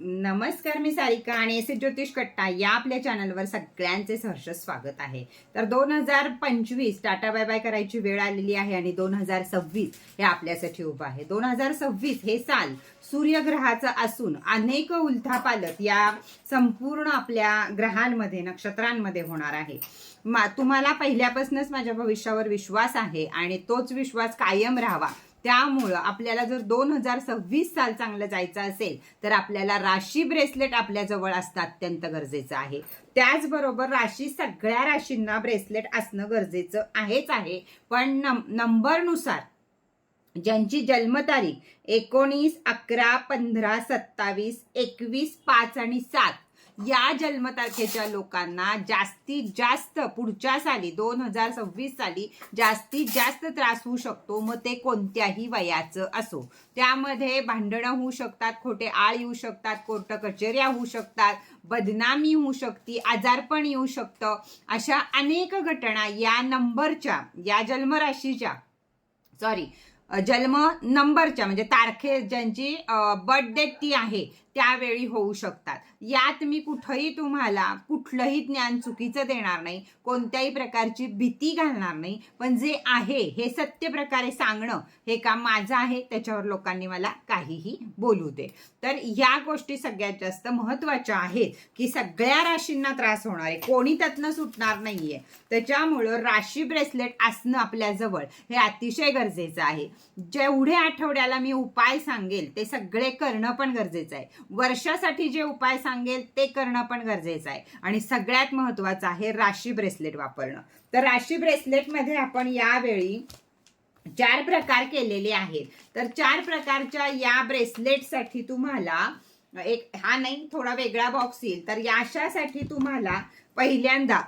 नमस्कार मी सारिका आणि एस ज्योतिष कट्टा या आपल्या चॅनलवर सगळ्यांचे सहर्ष स्वागत आहे. तर दोन हजार पंचवीस टाटा बाय बाय करायची वेळ आलेली आहे आणि दोन हजार सव्वीस हे आपल्यासाठी उभं आहे. दोन हजार सव्वीस हे साल सूर्यग्रहाचं असून अनेक उलथापालत या संपूर्ण आपल्या ग्रहांमध्ये नक्षत्रांमध्ये होणार आहे. मा तुम्हाला पहिल्यापासूनच माझ्या भविष्यावर विश्वास आहे आणि तोच विश्वास कायम राहावा त्यामुळं आपल्याला जर दोन हजार सव्वीस साल चांगलं जायचं असेल तर आपल्याला राशी ब्रेसलेट आपल्याजवळ असणं अत्यंत गरजेचं आहे. त्याचबरोबर राशी सगळ्या राशींना ब्रेसलेट असणं गरजेचं आहेच आहे. पण नम नंबरनुसार ज्यांची जन्मतारीख एकोणीस अकरा पंधरा सत्तावीस एकवीस पाच आणि सात या जन्मतारखेच्या लोकांना जास्तीत जास्त पुढच्या साली दोन हजार सव्वीस साली जास्तीत जास्त त्रास होऊ शकतो. मग ते कोणत्याही वयाचं असो. त्यामध्ये भांडणं होऊ शकतात खोटे आळ येऊ शकतात कोर्ट कचेऱ्या होऊ शकतात बदनामी होऊ शकते आजारपण येऊ शकतं. अशा अनेक घटना या नंबरच्या या जन्मराशीच्या सॉरी जन्म नंबरच्या म्हणजे तारखे ज्यांची बर्थ डेट ती आहे त्यावेळी होऊ शकतात. यात मी कुठंही तुम्हाला कुठलंही ज्ञान चुकीचं देणार नाही कोणत्याही प्रकारची भीती घालणार नाही. पण जे आहे हे सत्य प्रकारे सांगणं हे काम माझं आहे त्याच्यावर लोकांनी मला काहीही बोलू दे. तर या गोष्टी सगळ्यात जास्त महत्त्वाच्या आहेत की सगळ्या राशींना त्रास होणार आहे. कोणी त्यातनं सुटणार नाहीये. त्याच्यामुळं राशी ब्रेसलेट असणं आपल्याजवळ हे अतिशय गरजेचं आहे. जेवढे आठवड्याला मी उपाय सांगेल ते सगळे करणं पण गरजेचं आहे. वर्षासाठी जे उपाय सांगेल ते करणं पण गरजेचं आहे. आणि सगळ्यात महत्वाचं आहे राशी ब्रेसलेट वापरणं. तर राशी ब्रेसलेटमध्ये आपण यावेळी चार प्रकार केलेले आहेत. तर चार प्रकारच्या या ब्रेसलेटसाठी तुम्हाला एक हा नाही थोडा वेगळा बॉक्स येईल. तर याशासाठी तुम्हाला पहिल्यांदा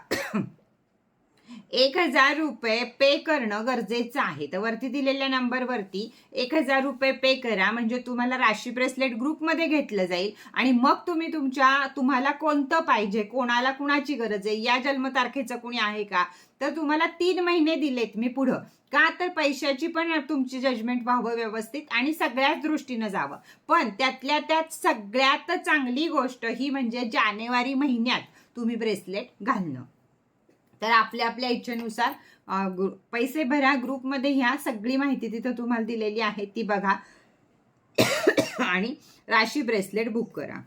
एक हजार रुपये पे करणं गरजेचं आहे. तर वरती दिलेल्या नंबरवरती एक हजार रुपये पे करा. म्हणजे तुम्हाला राशी ब्रेसलेट ग्रुपमध्ये घेतलं जाईल. आणि मग तुम्ही तुमच्या तुम्हाला कोणतं पाहिजे कोणाला कुणाची गरज आहे या जन्मतारखेचं कुणी आहे का? तर तुम्हाला तीन महिने दिलेत मी पुढं. का तर पैशाची पण तुमची जजमेंट व्हावं व्यवस्थित आणि सगळ्याच दृष्टीनं जावं. पण त्यातल्या त्यात सगळ्यात चांगली गोष्ट ही म्हणजे जानेवारी महिन्यात तुम्ही ब्रेसलेट घालणं. तर आपल्या आपल्या इच्छेनुसार पैसे भरा ग्रुपमध्ये ह्या सगळी माहिती तिथं तुम्हाला दिलेली आहे ती बघा. आणि राशी ब्रेसलेट बुक करा.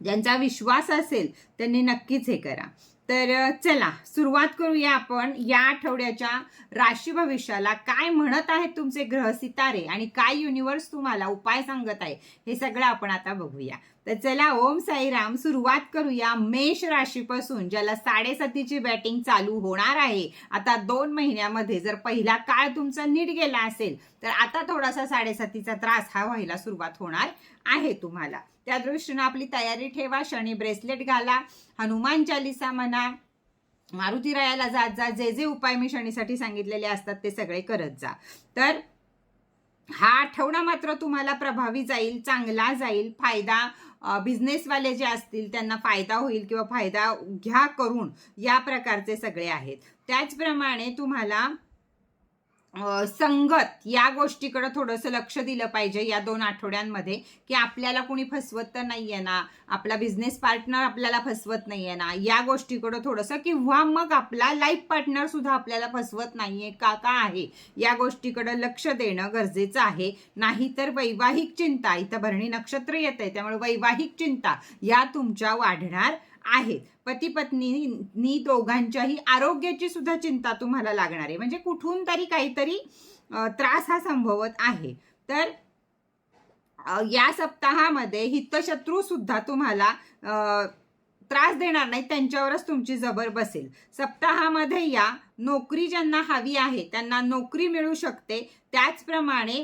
ज्यांचा विश्वास असेल त्यांनी नक्कीच हे करा. तर चला सुरुवात करूया आपण या आठवड्याच्या राशी भविष्याला. काय म्हणत आहेत तुमचे ग्रह सितारे आणि काय युनिवर्स तुम्हाला उपाय सांगत आहे हे सगळं आपण आता बघूया. तर चला ओम साईराम सुरुवात करूया मेष राशीपासून ज्याला साडेसातीची बॅटिंग चालू होणार आहे. आता दोन महिन्यामध्ये जर पहिला काळ तुमचा नीट गेला असेल तर आता थोडासा साडेसातीचा त्रास हा व्हायला सुरुवात होणार आहे तुम्हाला. त्या दृष्टीनं आपली तयारी ठेवा शनी ब्रेसलेट घाला हनुमान चालिसा म्हणा मारुती रायाला जात जा जे जे उपाय मी शनीसाठी सांगितलेले असतात ते सगळे करत जा. तर हा आठवडा मात्र तुम्हाला प्रभावी जाईल चांगला जाईल फायदा बिझनेसवाले जे असतील त्यांना फायदा होईल किंवा फायदा घ्या करून या प्रकारचे सगळे आहेत. त्याचप्रमाणे तुम्हाला संगत या गोष्टीकडे थोडंसं लक्ष दिलं पाहिजे या दोन आठवड्यांमध्ये की आपल्याला कुणी फसवत तर नाहीये ना आपला बिझनेस पार्टनर आपल्याला फसवत नाहीये ना या गोष्टीकडे थोडंसं किंवा मग आपला लाईफ पार्टनर सुद्धा आपल्याला फसवत नाहीये का का आहे या गोष्टीकडे लक्ष देणं गरजेचं आहे. नाहीतर वैवाहिक चिंता इथं भरणी नक्षत्र येत आहे त्यामुळे वैवाहिक चिंता या तुमच्या वाढणार आहेत. पती पत्नी दोघांच्याही आरोग्याची सुद्धा चिंता तुम्हाला लागणार आहे. म्हणजे कुठून तरी काहीतरी त्रास हा संभवत आहे. तर या सप्ताहामध्ये हितशत्रू सुद्धा तुम्हाला त्रास देणार नाही त्यांच्यावरच तुमची जबर बसेल. सप्ताहामध्ये या नोकरी ज्यांना हवी आहे त्यांना नोकरी मिळू शकते. त्याचप्रमाणे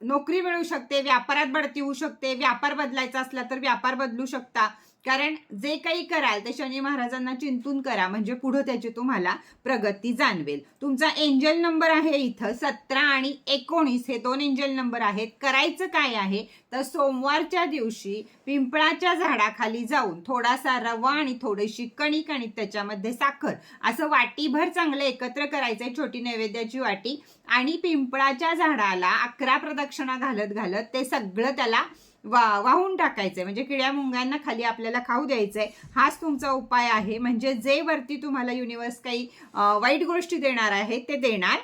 नोकरी मिळू शकते व्यापारात बढती होऊ शकते व्यापार बदलायचा असला तर व्यापार बदलू शकता. कारण जे काही कराल ते शनी महाराजांना चिंतून करा म्हणजे पुढं त्याची तुम्हाला प्रगती जाणवेल. तुमचा एंजल नंबर आहे इथं सतरा आणि एकोणीस हे दोन एंजल नंबर आहेत. करायचं काय आहे? तर सोमवारच्या दिवशी पिंपळाच्या झाडाखाली जाऊन थोडासा रवा आणि थोडीशी कणिक आणि त्याच्यामध्ये साखर असं वाटीभर चांगलं एकत्र करायचंय छोटी नैवेद्याची वाटी. आणि पिंपळाच्या झाडाला अकरा प्रदक्षिणा घालत घालत ते सगळं त्याला वा वाहून टाकायचंय. म्हणजे किड्या मुंग्यांना खाली आपल्याला खाऊ द्यायचंय. हाच तुमचा उपाय आहे. म्हणजे जे वरती तुम्हाला युनिवर्स काही वाईट गोष्टी देणार आहे ते देणार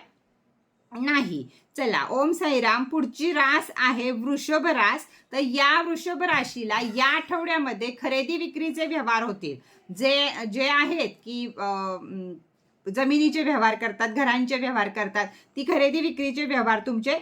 नाही. चला ओम साईराम पुढची रास आहे वृषभ रास. तर या वृषभ राशीला या आठवड्यामध्ये खरेदी विक्रीचे व्यवहार होतील. जे जे आहेत की जमिनीचे व्यवहार करतात घरांचे व्यवहार करतात ती खरेदी विक्रीचे व्यवहार तुमचे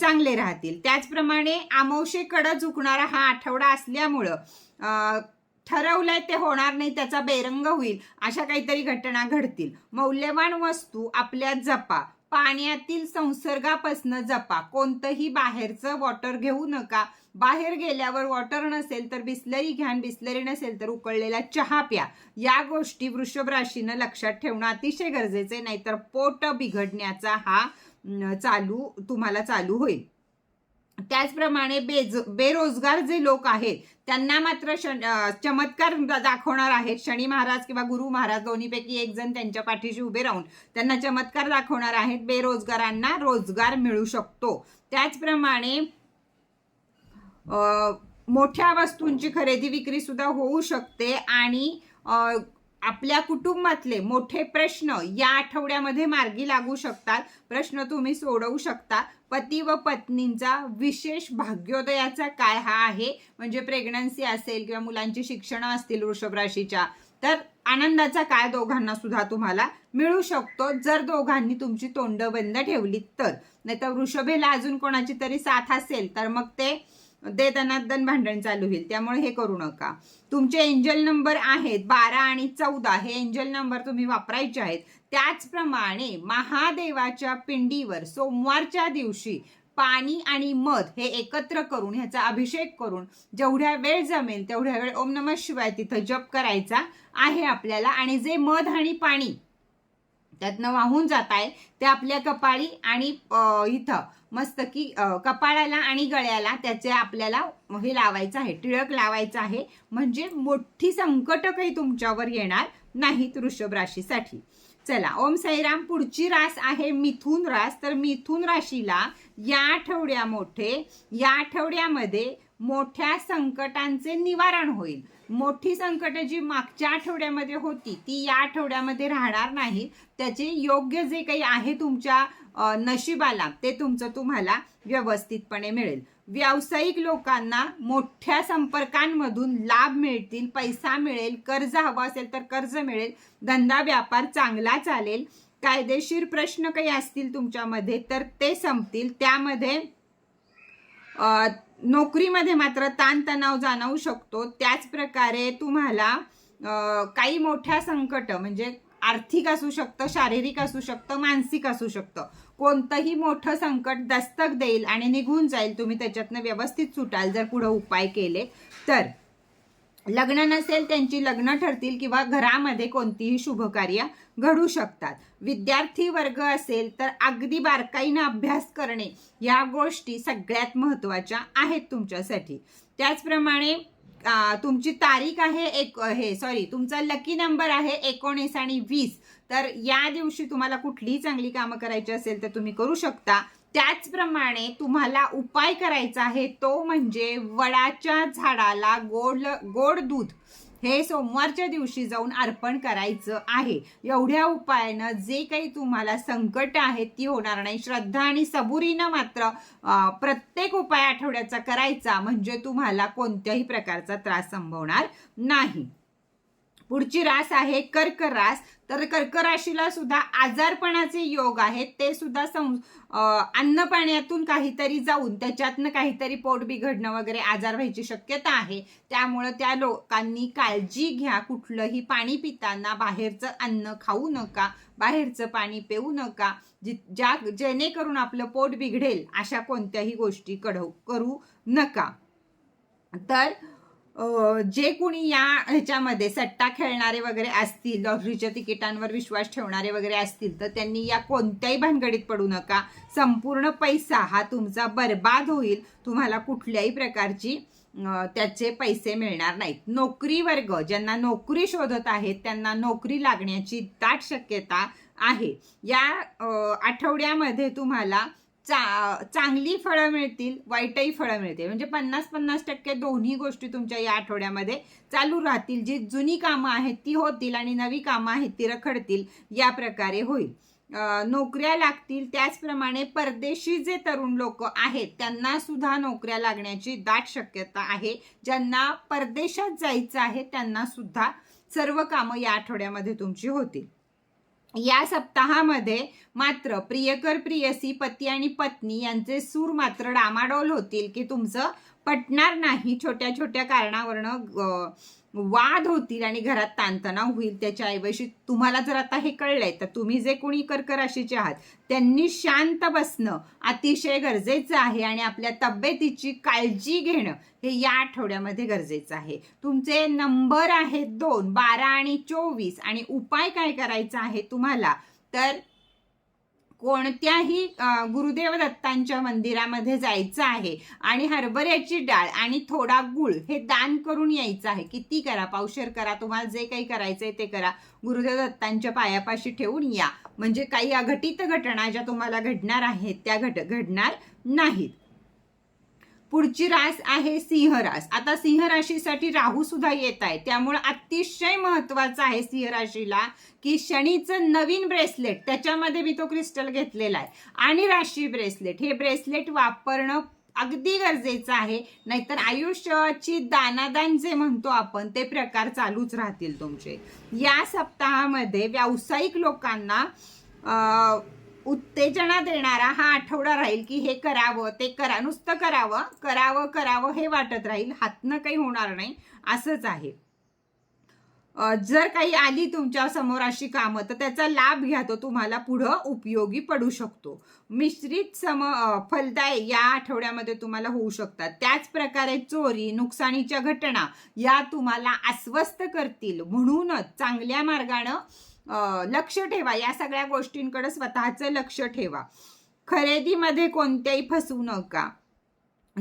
चांगले राहतील. त्याचप्रमाणे आमवशेकडं झुकणारा हा आठवडा असल्यामुळं ठरवलंय ते होणार नाही त्याचा बेरंग होईल अशा काहीतरी घटना घडतील. मौल्यवान वस्तू आपल्या जपा. पाण्यातील संसर्गापासून जपा. कोणतंही बाहेरचं वॉटर घेऊ नका. बाहेर गेल्यावर वॉटर नसेल तर बिस्लरी घ्या बिस्लरी नसेल तर उकळलेला चहा प्या. या गोष्टी वृषभ राशीनं लक्षात ठेवणं अतिशय गरजेचे नाहीतर पोट बिघडण्याचा हा चालू तुम्हाला चालू होईल. त्याचप्रमाणे बेज बेरोजगार जे लोक आहेत त्यांना मात्र शन- चमत्कार दाखवणार आहेत. शनी महाराज किंवा गुरु महाराज दोन्हीपैकी एक जण त्यांच्या पाठीशी उभे राहून त्यांना चमत्कार दाखवणार आहेत. बेरोजगारांना रोजगार मिळू शकतो. त्याचप्रमाणे मोठ्या वस्तूंची खरेदी विक्री सुद्धा होऊ शकते आणि आपल्या कुटुंबातले मोठे प्रश्न या आठवड्यामध्ये मार्गी लागू शकतात. प्रश्न तुम्ही सोडवू शकता. पती व पत्नींचा विशेष भाग्योदयाचा काळ हा आहे. म्हणजे प्रेग्नन्सी असेल किंवा मुलांची शिक्षण असतील वृषभ राशीच्या तर आनंदाचा काळ दोघांना सुद्धा तुम्हाला मिळू शकतो. जर दोघांनी तुमची तोंड बंद ठेवली तर. नाही तर वृषभेला अजून कोणाची तरी साथ असेल तर मग ते दनादन भांडण चालू होईल त्यामुळे हे करू नका. तुमचे एंजल नंबर आहेत बारा आणि चौदा हे एंजल नंबर तुम्ही वापरायचे आहेत. त्याचप्रमाणे महादेवाच्या पिंडीवर सोमवारच्या दिवशी पाणी आणि मध हे एकत्र करून ह्याचा अभिषेक करून जेवढ्या वेळ जमेल तेवढ्या वेळ ओम नम शिवाय तिथं जप करायचा आहे आपल्याला. आणि जे मध आणि पाणी त्यातनं वाहून जात आहे ते आपल्या कपाळी आणि इथं मस्त की कपाळाला आणि गळ्याला त्याचे आपल्याला हे लावायचं आहे टिळक लावायचं आहे. म्हणजे मोठी संकट काही तुमच्यावर येणार नाहीत वृषभ राशीसाठी. चला ओम साईराम पुढची रास आहे मिथुन रास. तर मिथुन राशीला या आठवड्या मोठे या आठवड्यामध्ये मोठ्या संकटांचे निवारण होईल. मोठी संकट जी मागच्या आठवड्यामध्ये होती ती या आठवड्यामध्ये राहणार नाही. त्याचे योग्य जे काही आहे तुमच्या नशिबाला ते तुमचं तुम्हाला व्यवस्थितपणे मिळेल. व्यावसायिक लोकांना मोठ्या संपर्कांमधून लाभ मिळतील पैसा मिळेल कर्ज हवं असेल तर कर्ज मिळेल धंदा व्यापार चांगला चालेल. कायदेशीर प्रश्न काही असतील तुमच्यामध्ये तर ते संपतील. त्यामध्ये नोकरीमध्ये मात्र ताणतणाव जाणवू शकतो. त्याच प्रकारे तुम्हाला काही मोठ्या संकट म्हणजे आर्थिक असू शकतं शारीरिक असू शकतं मानसिक असू शकतं. कोणतंही मोठं संकट दस्तक देईल आणि निघून जाईल तुम्ही त्याच्यातनं व्यवस्थित सुटाल जर पुढं उपाय केले तर. लग्न नसेल त्यांची लग्न ठरतील किंवा घरामध्ये कोणतीही शुभकार्य घडू शकतात. विद्यार्थी वर्ग असेल तर अगदी बारकाईनं अभ्यास करणे या गोष्टी सगळ्यात महत्त्वाच्या आहेत तुमच्यासाठी. त्याचप्रमाणे तुमची तारीख आहे एक हे सॉरी तुमचा लकी नंबर आहे एकोणीस आणि वीस. तर या दिवशी तुम्हाला कुठलीही चांगली कामं करायची असेल तर तुम्ही करू शकता. त्याचप्रमाणे तुम्हाला उपाय करायचा आहे तो म्हणजे वडाच्या झाडाला गोड गोड दूध हे सोमवारच्या दिवशी जाऊन अर्पण करायचं आहे. एवढ्या उपायानं जे काही तुम्हाला संकट आहेत ती होणार नाही. श्रद्धा आणि सबुरीनं मात्र प्रत्येक उपाय आठवड्याचा करायचा म्हणजे तुम्हाला कोणत्याही प्रकारचा त्रास संभवणार नाही. पुढची रास आहे कर्क रास तर कर्क राशीला सुद्धा आजारपणाचे योग आहेत. ते सुद्धा सं अन्न पाण्यातून काहीतरी जाऊन त्याच्यातनं काहीतरी पोट बिघडणं वगैरे आजार व्हायची शक्यता आहे. त्यामुळं त्या लोकांनी काळजी घ्या. कुठलंही पाणी पिताना बाहेरचं अन्न खाऊ नका. बाहेरचं पाणी पिऊ नका. जि ज्या जेणेकरून आपलं पोट बिघडेल अशा कोणत्याही गोष्टी कडू करू नका. तर जे कुणी या ह्याच्यामध्ये सट्टा खेळणारे वगैरे असतील लॉटरीच्या तिकिटांवर विश्वास ठेवणारे वगैरे असतील तर त्यांनी या कोणत्याही भानगडीत पडू नका. संपूर्ण पैसा हा तुमचा बर्बाद होईल. तुम्हाला कुठल्याही प्रकारची त्याचे पैसे मिळणार नाहीत. नोकरी वर्ग ज्यांना नोकरी शोधत आहेत त्यांना नोकरी लागण्याची दाट शक्यता आहे. या आठवड्यामध्ये तुम्हाला चा चांगली फळं मिळतील वाईटही फळं मिळतील. म्हणजे पन्नास पन्नास टक्के दोन्ही गोष्टी तुमच्या या आठवड्यामध्ये चालू राहतील. जी जुनी कामं आहेत ती होतील आणि नवी कामं आहेत ती रखडतील या प्रकारे होईल. नोकऱ्या लागतील त्याचप्रमाणे परदेशी जे तरुण लोक आहेत त्यांना सुद्धा नोकऱ्या लागण्याची दाट शक्यता आहे. ज्यांना परदेशात जायचं आहे त्यांना सुद्धा सर्व कामं या आठवड्यामध्ये तुमची होतील. या सप्ताहामध्ये मात्र प्रियकर प्रियसी पती आणि पत्नी यांचे सूर मात्र डामाडोल होतील की तुमचं पटणार नाही. छोट्या छोट्या कारणावरनं वाद होतील आणि घरात ताणतणाव होईल त्याच्याऐवजी तुम्हाला जर आता हे कळलंय तर तुम्ही जे कोणी कर्क राशीचे आहात त्यांनी शांत बसणं अतिशय गरजेचं आहे आणि आपल्या तब्येतीची काळजी घेणं हे या आठवड्यामध्ये गरजेचं आहे. तुमचे नंबर आहेत दोन बारा आणि चोवीस आणि उपाय काय करायचा आहे तुम्हाला? तर कोणत्याही गुरुदेव दत्तांच्या मंदिरामध्ये जायचं आहे आणि हरभऱ्याची डाळ आणि थोडा गुळ हे दान करून यायचं आहे. किती करा? पावशेर करा. तुम्हाला जे काही करायचं आहे ते करा. गुरुदेव दत्तांच्या पायापाशी ठेवून या. म्हणजे काही अघटित घटना ज्या तुम्हाला घडणार आहेत त्या घट घडणार नाहीत. पुढची रास आहे सिंह रास. आता सिंह राशीसाठी राहू सुद्धा येत आहे. त्यामुळे अतिशय महत्वाचं आहे सिंह राशीला की शनीचं नवीन ब्रेसलेट त्याच्यामध्ये मी तो क्रिस्टल घेतलेला आहे. आणि राशी ब्रेसलेट. हे ब्रेसलेट वापरणं अगदी गरजेचं आहे. नाहीतर आयुष्याची दानादान जे म्हणतो आपण ते प्रकार चालूच राहतील तुमचे. या सप्ताहामध्ये व्यावसायिक लोकांना उत्तेजना देणारा हा आठवडा राहील की हे करावं ते करा नुसतं करावं करावं करावं हे वाटत राहील. हातनं काही होणार नाही असंच आहे. जर काही आली तुमच्यासमोर अशी कामं तर त्याचा लाभ घ्या तो तुम्हाला पुढं उपयोगी पडू शकतो. मिश्रित सम फलदाय या आठवड्यामध्ये तुम्हाला होऊ शकतात. त्याच प्रकारे चोरी नुकसानीच्या घटना या तुम्हाला अस्वस्थ करतील. म्हणूनच चांगल्या मार्गानं लक्ष ठेवा. या सगळ्या गोष्टींकडे स्वतःचं लक्ष ठेवा. खरेदीमध्ये कोणत्याही फसवू नका.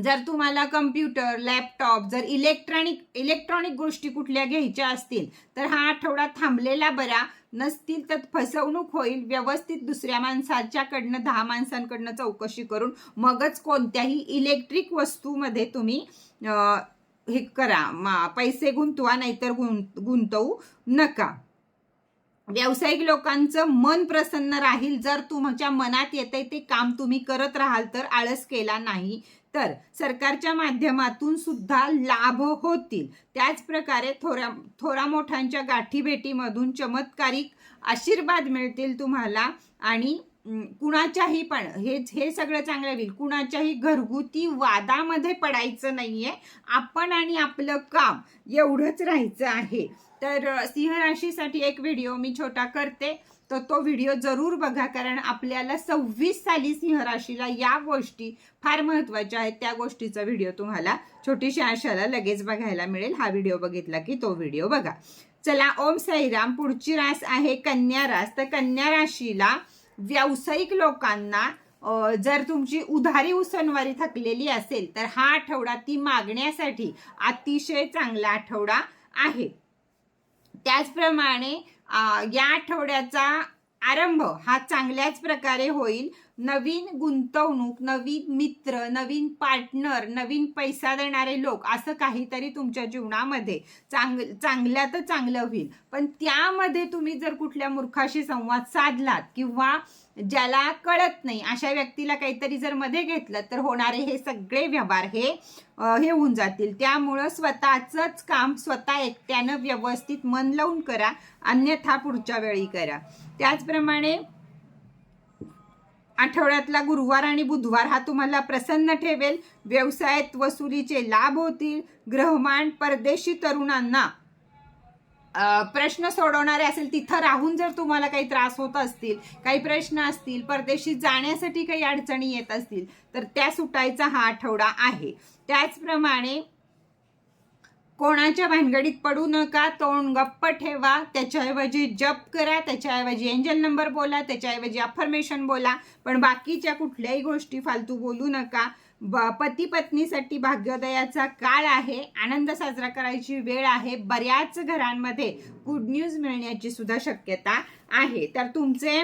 जर तुम्हाला कम्प्युटर लॅपटॉप जर इलेक्ट्रॉनिक इलेक्ट्रॉनिक गोष्टी कुठल्या घ्यायच्या असतील तर हा आठवडा थांबलेला बरा. नसतील तर फसवणूक होईल. व्यवस्थित दुसऱ्या माणसाच्याकडनं दहा माणसांकडनं चौकशी करून मगच कोणत्याही इलेक्ट्रिक वस्तूमध्ये तुम्ही हे करा. मा- पैसे गुंतवा नाहीतर गुं गुंतवू नका. व्यावसायिक लोकांचं मन प्रसन्न राहील. जर तुमच्या मनात येतंय ते काम तुम्ही करत राहाल तर आळस केला नाही. तर सरकारच्या माध्यमातून सुद्धा लाभ होतील. त्याचप्रकारे थोड्या थोरा मोठ्यांच्या गाठीभेटीमधून चमत्कारिक आशीर्वाद मिळतील तुम्हाला. आणि कुणाच्याही पण हे हे सगळं चांगलं होईल. कुणाच्याही घरगुती वादामध्ये पडायचं नाहीये. आपण आणि आपलं काम एवढंच राहायचं आहे. तर सिंहराशीसाठी एक व्हिडिओ मी छोटा करते. तर तो व्हिडिओ जरूर बघा कारण आपल्याला सव्वीस साली सिंह राशीला या गोष्टी फार महत्त्वाच्या आहेत. त्या गोष्टीचा व्हिडिओ तुम्हाला छोटीशी आशाला लगेच बघायला मिळेल. हा व्हिडिओ बघितला की तो व्हिडिओ बघा. चला ओम साईराम. पुढची रास आहे कन्या रास. तर कन्या राशीला व्यावसायिक लोकांना जर तुमची उधारी उसनवारी थकलेली असेल तर हा आठवडा ती मागण्यासाठी अतिशय चांगला आठवडा आहे. त्याचप्रमाणे या आठवड्याचा आरंभ हा चांगल्याच प्रकारे होईल. नवीन गुंतवणूक नवीन मित्र नवीन पार्टनर नवीन पैसा देणारे लोक असं काहीतरी तुमच्या जीवनामध्ये चांग चांगल्या तर चांगलं होईल. पण त्यामध्ये तुम्ही जर कुठल्या मूर्खाशी संवाद साधलात किंवा ज्याला कळत नाही अशा व्यक्तीला काहीतरी जर मध्ये घेतलं तर होणारे हे सगळे व्यवहार हे हे होऊन जातील. त्यामुळं स्वतःचंच काम स्वतः एकट्यानं व्यवस्थित मन लावून करा अन्यथा पुढच्या वेळी करा. त्याचप्रमाणे आठवड्यातला गुरुवार आणि बुधवार हा तुम्हाला प्रसन्न ठेवेल. व्यवसायात वसुलीचे लाभ होतील. ग्रहमान परदेशी तरुणांना प्रश्न सोडवणारे असेल तिथं राहून जर तुम्हाला काही त्रास होत असतील काही प्रश्न असतील परदेशी जाण्यासाठी काही अडचणी येत असतील तर त्या सुटायचा हा आठवडा आहे. त्याचप्रमाणे कोणाच्या भानगडीत पडू नका तोंड गप्प ठेवा त्याच्याऐवजी जप करा त्याच्याऐवजी एंजल नंबर बोला त्याच्याऐवजी अफर्मेशन बोला. पण बाकीच्या कुठल्याही गोष्टी फालतू बोलू नका. पती पत्नीसाठी भाग्योदयाचा काळ आहे आनंद साजरा करायची वेळ आहे बऱ्याच घरांमध्ये गुड न्यूज मिळण्याची सुद्धा शक्यता आहे. तर तुमचे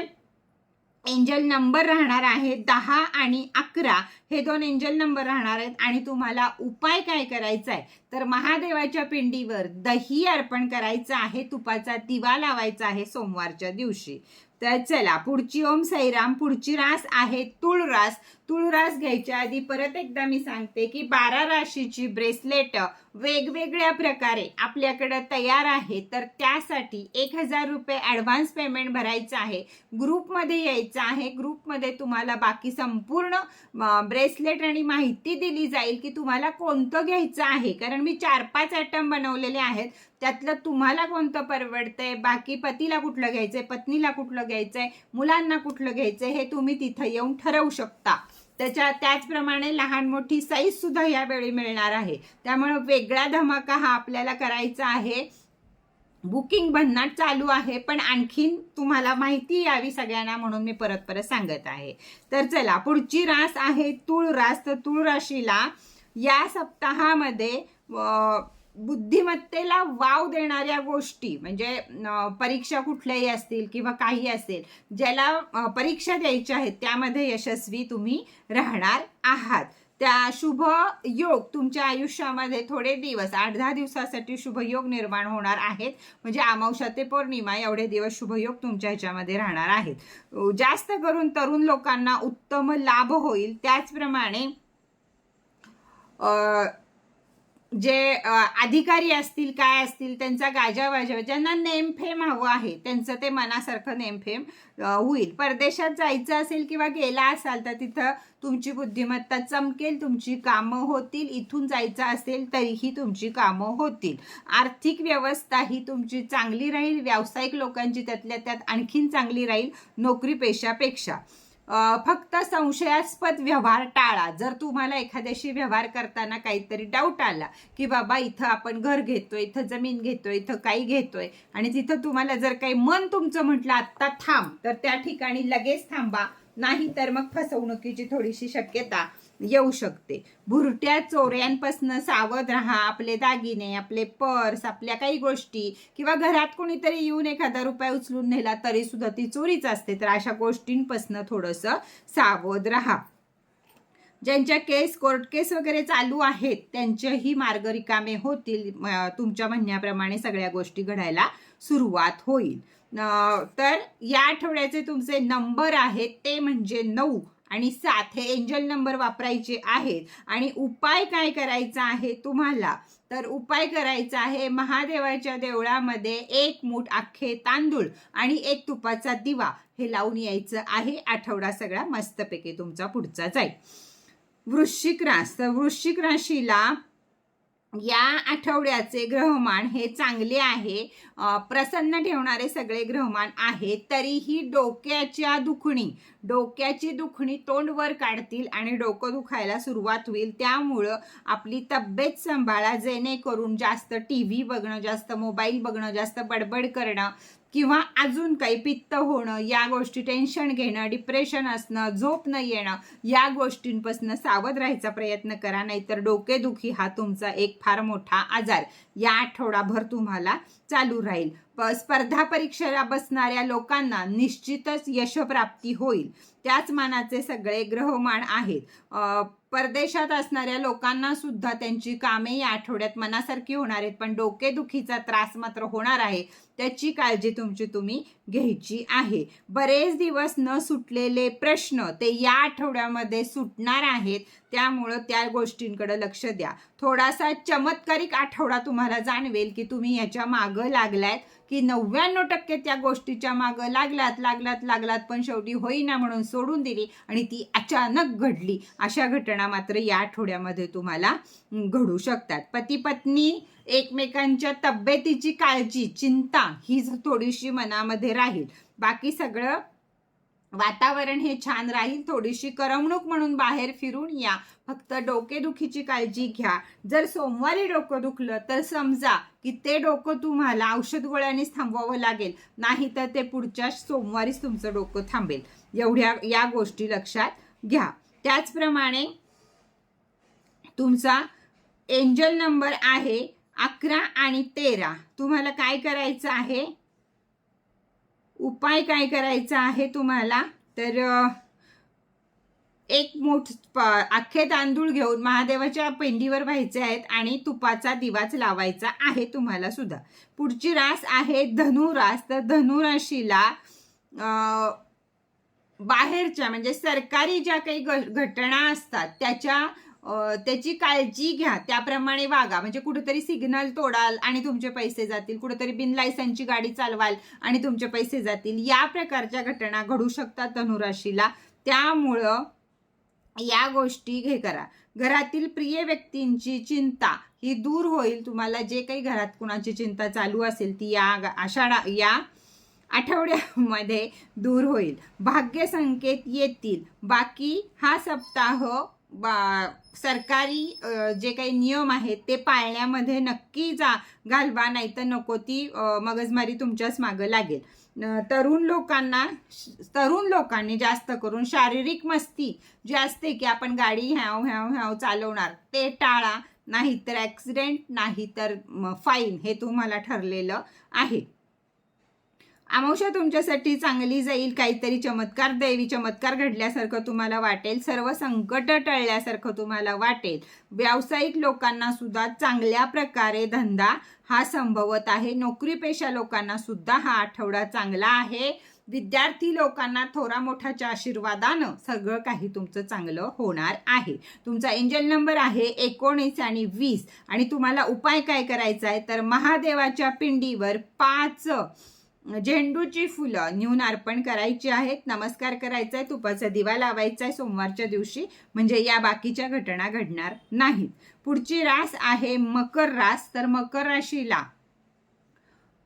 एंजल नंबर राहणार आहे दहा आणि अकरा. हे दोन एंजल नंबर राहणार आहेत आणि तुम्हाला उपाय काय करायचा आहे तर महादेवाच्या पिंडीवर दही अर्पण करायचं आहे तुपाचा दिवा लावायचा आहे सोमवारच्या दिवशी. तर चला पुढची ओम सैराम पुढची रास आहे तुळरास. तुळरास घ्यायच्या आधी परत एकदा मी सांगते की बारा राशीची ब्रेसलेट वेगवेगळ्या प्रकारे आपल्याकडे तयार आहे. तर त्यासाठी एक हजार रुपये ॲडव्हान्स पेमेंट भरायचं आहे. ग्रुपमध्ये यायचं आहे. ग्रुपमध्ये तुम्हाला बाकी संपूर्ण ब्रेसलेट आणि माहिती दिली जाईल की तुम्हाला कोणतं घ्यायचं आहे. कारण मी चार पाच आयटम बनवलेले आहेत. त्यातलं तुम्हाला कोणतं परवडतंय? बाकी पतीला कुठलं घ्यायचंय? पत्नीला कुठलं घ्यायचंय? मुलांना कुठलं घ्यायचंय? हे तुम्ही तिथं येऊन ठरवू शकता. त्याच्या त्याचप्रमाणे लहान मोठी साईज सुद्धा यावेळी मिळणार आहे. त्यामुळे वेगळा धमाका हा आपल्याला करायचा आहे. बुकिंग भन्नाट चालू आहे पण आणखीन तुम्हाला माहिती यावी सगळ्यांना म्हणून मी परत परत सांगत आहे. तर चला पुढची रास आहे तूळ रास तर तूळ राशीला या सप्ताहामध्ये बुद्धिमत्तेला वाव देणाऱ्या गोष्टी म्हणजे परीक्षा कुठल्याही असतील किंवा काही असेल ज्याला परीक्षा द्यायच्या आहेत त्यामध्ये यशस्वी तुम्ही राहणार आहात. त्या शुभ योग तुमच्या आयुष्यामध्ये थोडे दिवस आठ दहा दिवसासाठी शुभ योग निर्माण होणार आहेत. म्हणजे अमावशा ते पौर्णिमा एवढे दिवस शुभ योग तुमच्या ह्याच्यामध्ये राहणार आहेत. जास्त करून तरुण लोकांना उत्तम लाभ होईल. त्याचप्रमाणे जे अधिकारी असतील काय असतील त्यांचा गाजावाजा ज्यांना नेमफेम हवं आहे त्यांचं ते मनासारखं नेमफेम होईल. परदेशात जायचं असेल किंवा गेला असाल तर तिथं तुमची बुद्धिमत्ता चमकेल तुमची कामं होतील. इथून जायचं असेल तरीही तुमची कामं होतील. आर्थिक व्यवस्था ही तुमची चांगली राहील. व्यावसायिक लोकांची त्यातल्या त्यात आणखीन चांगली राहील नोकरी पेशापेक्षा. फक्त संशयास्पद व्यवहार टाळा. जर तुम्हाला एखाद्याशी व्यवहार करताना काहीतरी डाऊट आला की बाबा इथं आपण घर घेतोय इथं जमीन घेतोय इथं काही घेतोय आणि तिथं तुम्हाला जर काही मन तुमचं म्हटलं आत्ता थांब तर त्या ठिकाणी लगेच थांबा. नाही तर मग फसवणुकीची थोडीशी शक्यता. येऊ शकते. भुरट्या चोऱ्यांपासून सावध राहा. आपले दागिने आपले पर्स आपल्या काही गोष्टी किंवा घरात कोणीतरी येऊन एखादा रुपया उचलून नेला तरी सुद्धा ती चोरीच असते. तर अशा गोष्टींपासून थोडंसं सावध राहा. ज्यांच्या केस कोर्ट केस वगैरे चालू आहेत त्यांचेही मार्ग रिकामे होतील. तुमच्या म्हणण्याप्रमाणे सगळ्या गोष्टी घडायला सुरुवात होईल. तर या आठवड्याचे तुमचे नंबर आहेत ते म्हणजे नऊ. आणि सात हे एंजल नंबर वापरायचे आहेत. आणि उपाय काय करायचा आहे तुम्हाला? तर उपाय करायचा आहे महादेवाच्या देवळामध्ये एक मूठ अख्खे तांदूळ आणि एक तुपाचा दिवा हे लावून यायचं आहे. आठवडा सगळा मस्तपैकी तुमचा पुढचा जाईल. वृश्चिक रास तर वृश्चिक राशीला या आठवड्याचे ग्रहमान हे चांगले आहे. प्रसन्न ठेवणारे सगळे ग्रहमान आहे. तरीही डोक्याच्या दुखणी डोक्याची दुखणी तोंड वर काढतील आणि डोकं दुखायला सुरुवात होईल. त्यामुळं आपली तब्येत सांभाळा जेणेकरून जास्त टी व्ही बघणं जास्त मोबाईल बघणं जास्त बडबड करणं किंवा अजून काही पित्त होणं या गोष्टी टेन्शन घेणं डिप्रेशन असणं झोप न येणं या गोष्टींपासून सावध राहायचा प्रयत्न करा नाहीतर डोकेदुखी हा तुमचा एक फार मोठा आजार. या आठवडाभर तुम्हाला चालू राहील. स्पर्धा परीक्षेला बसणाऱ्या लोकांना निश्चितच यशप्राप्ती होईल. त्याच मानाचे सगळे ग्रहमान आहेत. परदेशात असणाऱ्या लोकांना सुद्धा त्यांची कामे या आठवड्यात मनासारखी होणार आहेत पण डोकेदुखीचा त्रास मात्र होणार आहे. त्याची काळजी तुमची तुम्ही घ्यायची आहे. बरेच दिवस न सुटलेले प्रश्न ते या आठवड्यामध्ये सुटणार आहेत त्यामुळं त्या गोष्टींकडे लक्ष द्या. थोडासा चमत्कारिक आठवडा तुम्हाला जाणवेल की तुम्ही याच्या मागं लागलायत की नव्याण्णव टक्के त्या गोष्टीच्या मागं लागलात लागलात लागलात पण शेवटी होईना म्हणून सोडून दिली आणि ती अचानक घडली. अशा घटना मात्र या आठवड्यामध्ये तुम्हाला घडू शकतात. पती पत्नी एकमेकांच्या तब्येतीची काळजी चिंता ही थोडीशी मनामध्ये राहील. बाकी सगळं वातावरण हे छान राहील. थोडीशी करमणूक म्हणून बाहेर फिरून या. फक्त डोकेदुखीची काळजी घ्या. जर सोमवारी डोकं दुखलं तर समजा की ते डोकं तुम्हाला औषध गोळ्यानेच थांबवावं लागेल. नाही तर ते पुढच्या सोमवारीच तुमचं डोकं थांबेल. एवढ्या या गोष्टी लक्षात घ्या. त्याचप्रमाणे तुमचा एंजल नंबर आहे. अकरा आणि तेरा. तुम्हाला काय करायचं आहे? उपाय काय करायचा आहे तुम्हाला? तर एक मोठ प- अख्खे तांदूळ घेऊन महादेवाच्या पेंडीवर व्हायचे आहेत आणि तुपाचा दिवाच लावायचा आहे तुम्हाला सुद्धा. पुढची रास आहे धनुरास तर धनुराशीला बाहेरच्या म्हणजे सरकारी ज्या काही घटना असतात त्याच्या त्याची काळजी घ्या. त्याप्रमाणे वागा. म्हणजे कुठेतरी सिग्नल तोडाल आणि तुमचे पैसे जातील. कुठेतरी बिन लायसनची गाडी चालवाल आणि तुमचे पैसे जातील. या प्रकारच्या घटना घडू शकतात धनुराशीला. त्यामुळं या गोष्टी हे करा. घरातील प्रिय व्यक्तींची चिंता ही दूर होईल. तुम्हाला जे काही घरात कुणाची चिंता चालू असेल ती या आषाढा या आठवड्यामध्ये दूर होईल. भाग्य संकेत येतील. बाकी हा सप्ताह बा सरकारी जे काही नियम आहेत ते पाळण्यामध्ये नक्की जा घालवा नाही तर नको ती मगजमारी तुमच्याच मागं लागेल. तरुण लोकांना तरुण लोकांनी जास्त करून शारीरिक मस्ती जी असते की आपण गाडी ह्याव ह्याव ह्याव चालवणार ते टाळा नाहीतर ॲक्सिडेंट नाहीतर फाईन हे तुम्हाला ठरलेलं आहे. अमावशा तुमच्यासाठी चांगली जाईल काहीतरी चमत्कार दैवी चमत्कार घडल्यासारखं तुम्हाला वाटेल सर्व संकट टळल्यासारखं तुम्हाला वाटेल. व्यावसायिक लोकांना सुद्धा चांगल्या प्रकारे धंदा हा संभवत आहे. नोकरीपेशा लोकांना सुद्धा हा आठवडा चांगला आहे. विद्यार्थी लोकांना थोरा मोठ्याच्या आशीर्वादानं सगळं काही तुमचं चांगलं होणार आहे. तुमचा एंजल नंबर आहे एकोणीस आणि वीस. आणि तुम्हाला उपाय काय करायचा आहे? तर महादेवाच्या पिंडीवर पाच झेंडूची फुलं नेऊन अर्पण करायची आहेत. नमस्कार करायचा आहे तुपाचा दिवा लावायचा आहे सोमवारच्या दिवशी. म्हणजे या बाकीच्या घटना घडणार नाहीत. पुढची रास आहे मकर रास. तर मकर राशीला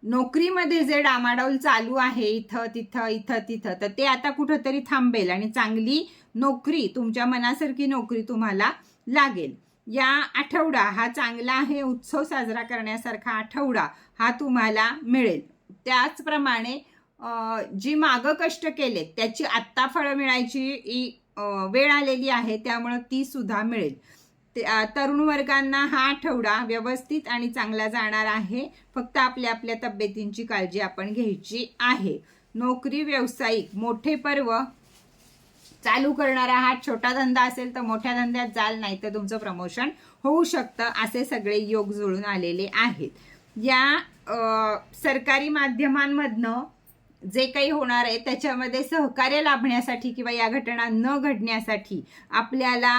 नोकरीमध्ये जे डामाडौल चालू आहे इथं तिथं इथं तिथं तर ते आता कुठंतरी थांबेल आणि चांगली नोकरी तुमच्या मनासारखी नोकरी तुम्हाला लागेल. या आठवडा हा चांगला आहे उत्सव साजरा करण्यासारखा आठवडा हा तुम्हाला मिळेल. त्याचप्रमाणे जी मागं कष्ट केले त्याची आत्ता फळं मिळायची ही वेळ आलेली आहे त्यामुळं ती सुद्धा मिळेल. ते- तरुण वर्गांना हा आठवडा व्यवस्थित आणि चांगला जाणार आहे. फक्त आपल्या आपल्या तब्येतींची काळजी आपण घ्यायची आहे. नोकरी व्यावसायिक मोठे पर्व चालू करणारा हा छोटा धंदा असेल तर मोठ्या धंद्यात जाल नाही तर तुमचं प्रमोशन होऊ शकतं असे सगळे योग जुळून आलेले आहेत. या सरकारी माध्यमांमधनं जे काही होणार आहे त्याच्यामध्ये सहकार्य लाभण्यासाठी किंवा या घटना न घडण्यासाठी आपल्याला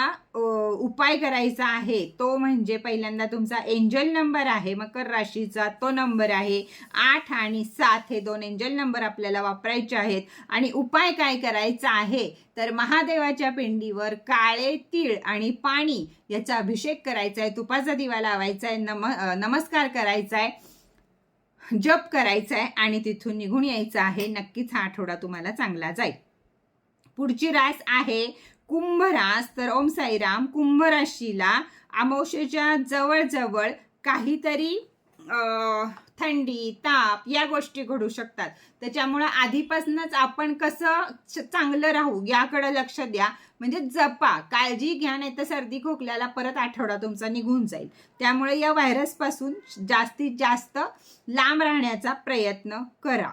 उपाय करायचा आहे तो म्हणजे पहिल्यांदा तुमचा एंजल नंबर आहे मकर राशीचा तो नंबर आहे. आठ आणि सात हे दोन एंजल नंबर आपल्याला वापरायचे आहेत. आणि उपाय काय करायचा आहे तर महादेवाच्या पिंडीवर काळे तीळ आणि पाणी याचा अभिषेक करायचा आहे तुपाचा दिवा लावायचा आहे नम नमस्कार करायचा आहे. जप करायचा आहे आणि तिथून निघून यायचं आहे. नक्कीच हा आठवडा तुम्हाला चांगला जाईल. पुढची रास आहे कुंभरास तर ओम साईराम कुंभ राशीला अमावस्येच्या जवळजवळ काहीतरी थंडी ताप या गोष्टी घडू शकतात. त्याच्यामुळं आधीपासूनच आपण कसं चांगलं राहू याकडे लक्ष द्या. म्हणजे जपा काळजी घ्या नाही तर सर्दी खोकल्याला परत आठवडा तुमचा निघून जाईल. त्यामुळे या व्हायरसपासून जास्तीत जास्त लांब राहण्याचा प्रयत्न करा.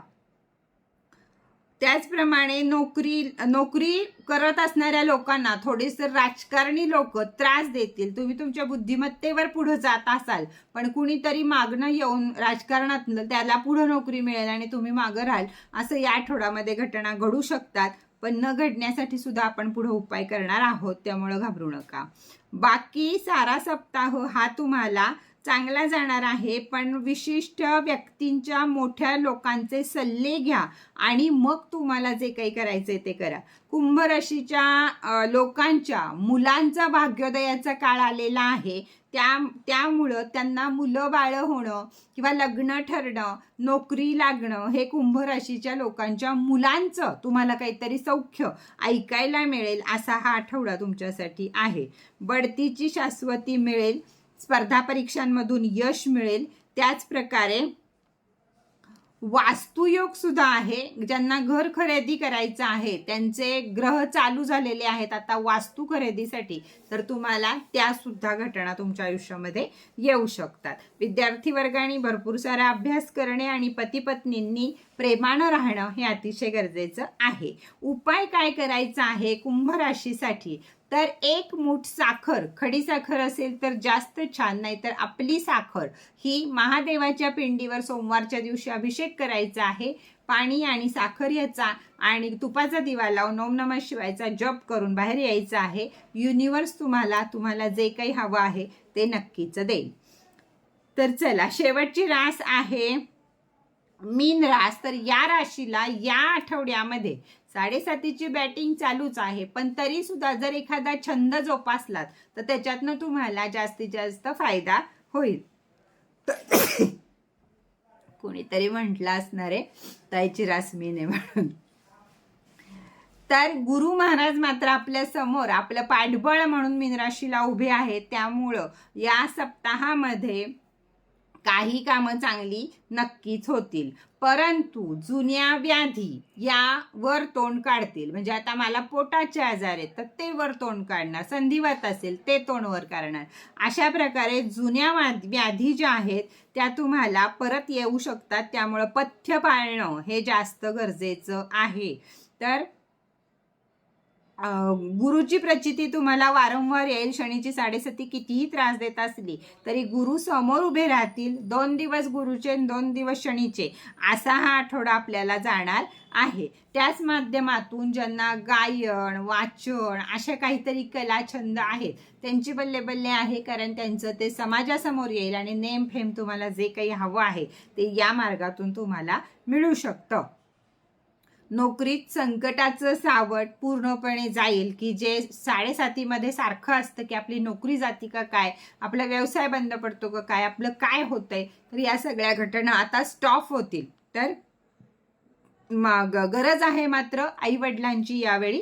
त्याचप्रमाणे नोकरी नोकरी करत असणाऱ्या लोकांना थोडेसे राजकारणी लोक त्रास देतील. तुम्ही तुमच्या बुद्धिमत्तेवर पुढे जात असाल पण कुणीतरी मागणं येऊन राजकारणात त्याला पुढे नोकरी मिळेल आणि तुम्ही मागं राहाल असं या आठवड्यामध्ये घटना घडू शकतात. पण न घडण्यासाठी सुद्धा आपण पुढे उपाय करणार आहोत त्यामुळं घाबरू नका. बाकी सारा सप्ताह हा तुम्हाला चांगला जाणार आहे पण विशिष्ट व्यक्तींच्या मोठ्या लोकांचे सल्ले घ्या आणि मग तुम्हाला जे काही करायचंय ते करा. कुंभ राशीच्या लोकांच्या मुलांचा भाग्योदयाचा काळ आलेला आहे. त्या त्यामुळं त्यांना मुलं बाळं होणं किंवा लग्न ठरणं नोकरी लागणं हे कुंभ राशीच्या लोकांच्या मुलांचं तुम्हाला काहीतरी सौख्य ऐकायला मिळेल असा हा आठवडा तुमच्यासाठी आहे. बढतीची शाश्वती मिळेल. स्पर्धा परीक्षांमधून यश मिळेल. त्याच प्रकारे वास्तुयोग सुद्धा आहे. ज्यांना घर खरेदी करायचं आहे त्यांचे ग्रह चालू झालेले आहेत आता वास्तू खरेदीसाठी. तर तुम्हाला त्या सुद्धा घटना तुमच्या आयुष्यामध्ये येऊ शकतात. विद्यार्थी वर्गाने भरपूर सारा अभ्यास करणे आणि पती पत्नींनी प्रेमानं राहणं हे अतिशय गरजेचं आहे. उपाय काय करायचा आहे कुंभ राशीसाठी तर एक मूठ साखर खडी साखर असेल तर जास्त छान नाही तर आपली साखर ही महादेवाच्या पिंडीवर सोमवारच्या दिवशी अभिषेक करायचा आहे. पाणी आणि साखर याचा आणि तुपाचा दिवा लावून ओम नमः शिवायचा जप करून बाहेर यायचं आहे. युनिवर्स तुम्हाला तुम्हाला जे काही हवं आहे ते नक्कीच देईल. तर चला शेवटची रास आहे. मीन रास. तर या राशीला या आठवड्यामध्ये साडेसातीची बॅटिंग चालूच आहे. पण तरी सुद्धा जर एखादा छंद जोपासलात तर त्याच्यातनं तुम्हाला जास्तीत जास्त फायदा होईल. कोणीतरी म्हटलं असणार आहे ताईची रासमीने म्हणून. तर गुरु महाराज मात्र आपल्यासमोर आपलं पाठबळ म्हणून मीन राशीला उभे आहेत. त्यामुळं या सप्ताहामध्ये काही कामं चांगली नक्कीच होतील. परंतु जुन्या व्याधी या वर तोंड काढतील. म्हणजे आता मला पोटाचे आजार आहेत तर ते वर तोंड काढणार. संधिवात असेल ते तोंड वर काढणार अशा प्रकारे जुन्या व्याधी ज्या आहेत त्या तुम्हाला परत येऊ शकतात. त्यामुळं पथ्य पाळणं हे जास्त गरजेचं आहे. तर गुरुची प्रचिती तुम्हाला वारंवार येईल. शनीची साडेसती कितीही त्रास देत असली तरी गुरु समोर उभे राहतील. दोन दिवस गुरुचे दोन दिवस शनीचे असा हा आठवडा आपल्याला जाणार आहे. त्याच माध्यमातून ज्यांना गायन वाचन अशा काहीतरी कला छंद आहेत त्यांची बल्ले बल्ले आहे कारण त्यांचं ते समाजासमोर येईल आणि नेम फेम तुम्हाला जे काही हवं आहे ते या मार्गातून तुम्हाला मिळू शकतं. नोकरीत संकटाचं सावट पूर्णपणे जाईल की जे साडेसातीमध्ये सारखं असतं की आपली नोकरी जाती का काय आपला व्यवसाय बंद पडतो का काय आपलं काय होतंय तर या सगळ्या घटना आता स्टॉप होतील. तर मग गरज आहे मात्र आई वडिलांची यावेळी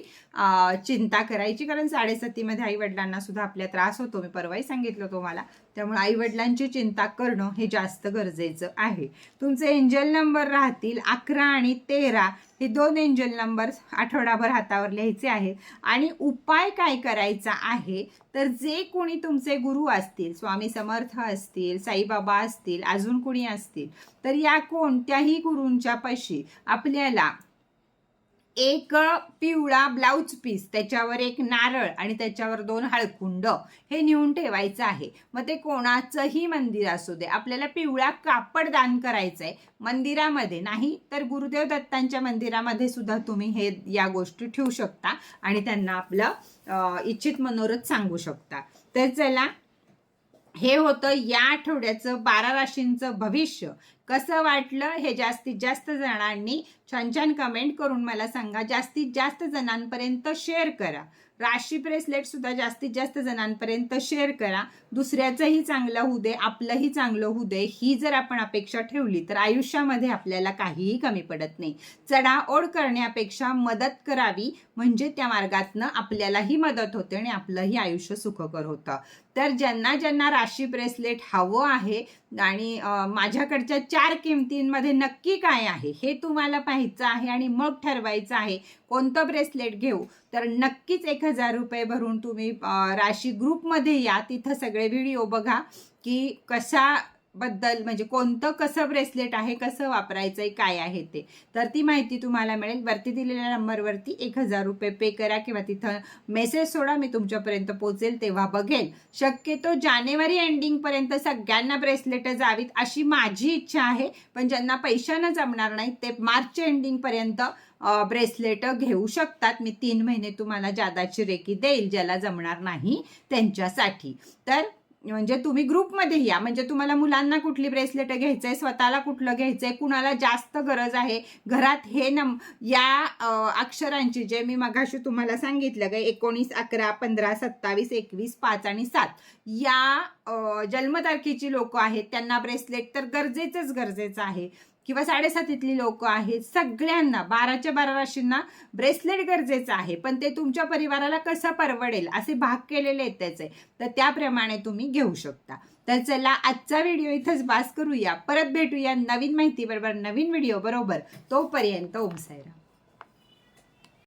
चिंता करायची कारण साडेसातीमध्ये आई वडिलांना सुद्धा आपल्या त्रास होतो. मी परवाही सांगितलं तुम्हाला. त्यामुळे आई वडिलांची चिंता करणं हे जास्त गरजेचं आहे. तुमचे एंजल नंबर राहतील अकरा आणि तेरा. हे दोन एंजल नंबर आठवडाभर हातावर लिहायचे आहेत. आणि उपाय काय करायचा आहे? तर जे कोणी तुमचे गुरु असतील स्वामी समर्थ असतील साईबाबा असतील अजून कोणी असतील तर या कोणत्याही गुरूंच्या पाशी आपल्याला एक पिवळा ब्लाऊज पीस त्याच्यावर एक नारळ आणि त्याच्यावर दोन हळकुंड हे नेऊन ठेवायचं आहे. मग ते कोणाचंही मंदिर असू दे आपल्याला पिवळा कापड दान करायचं आहे मंदिरामध्ये. नाही तर गुरुदेव दत्तांच्या मंदिरामध्ये सुद्धा तुम्ही हे या गोष्टी ठेवू शकता आणि त्यांना आपलं इच्छित मनोरथ सांगू शकता. तर चला हे होतं या आठवड्याचं बारा राशींचं भविष्य. कसं वाटलं? हे जास्तीत जास्त जणांनी छान छान कमेंट करून मला सांगा. जास्तीत जास्त जणांपर्यंत शेअर करा. राशी ब्रेसलेट सुद्धा जास्तीत जास्त जणांपर्यंत शेअर करा. दुसऱ्याचंही चांगलं होऊ दे आपलंही चांगलं होऊ दे ही जर आपण अपेक्षा ठेवली तर आयुष्यामध्ये आपल्याला काहीही कमी पडत नाही. चढाओढ करण्यापेक्षा मदत करावी म्हणजे त्या मार्गातनं आपल्यालाही मदत होते आणि आपलंही आयुष्य सुखकर होतं. तर ज्यांना ज्यांना राशी ब्रेसलेट हवं आहे आणि माझ्याकडच्या चार किमतींमध्ये नक्की काय आहे हे तुम्हाला पाहिजे पाहायचं आहे आणि मग ठरवायचं आहे. कोणतं ब्रेसलेट घेऊ? तर नक्कीच एक हजार रुपये भरून तुम्ही राशी ग्रुपमध्ये या. तिथं सगळे व्हिडिओ बघा की कशा बद्दल म्हणजे कोणतं कसं ब्रेसलेट आहे कसं वापरायचं आहे काय आहे ते. तर ती माहिती तुम्हाला मिळेल. वरती दिलेल्या नंबरवरती एक हजार रुपये पे करा किंवा तिथं मेसेज सोडा मी तुमच्यापर्यंत पोहोचेल तेव्हा बघेल. शक्यतो जानेवारी एंडिंगपर्यंत सगळ्यांना ब्रेसलेट जावीत अशी माझी इच्छा आहे. पण ज्यांना पैशानं जमणार नाही ते मार्च एंडिंगपर्यंत ब्रेसलेट घेऊ शकतात. मी तीन महिने तुम्हाला जादाची रेकी देईल ज्याला जमणार नाही त्यांच्यासाठी. तर म्हणजे तुम्ही ग्रुपमध्ये या. म्हणजे तुम्हाला मुलांना कुठली ब्रेसलेट घ्यायचंय स्वतःला कुठलं घ्यायचंय कुणाला जास्त गरज आहे घरात हे नम या अक्षरांची जे मी मगाशी तुम्हाला सांगितलं का एकोणीस अकरा पंधरा सत्तावीस एकवीस पाच आणि सात या जन्मतारखेची लोक आहेत त्यांना ब्रेसलेट तर गरजेचंच गरजेचं आहे. किंवा साडेसातीतली लोक आहेत सगळ्यांना बाराच्या बारा राशींना ब्रेसलेट गरजेचं आहे. पण ते तुमच्या परिवाराला कसं परवडेल असे भाग केलेले आहेत त्याचे. तर त्याप्रमाणे तुम्ही घेऊ शकता. तर चला आजचा व्हिडिओ इथंच बास करूया. परत भेटूया नवीन माहितीबरोबर नवीन व्हिडिओ बरोबर. तोपर्यंत ओम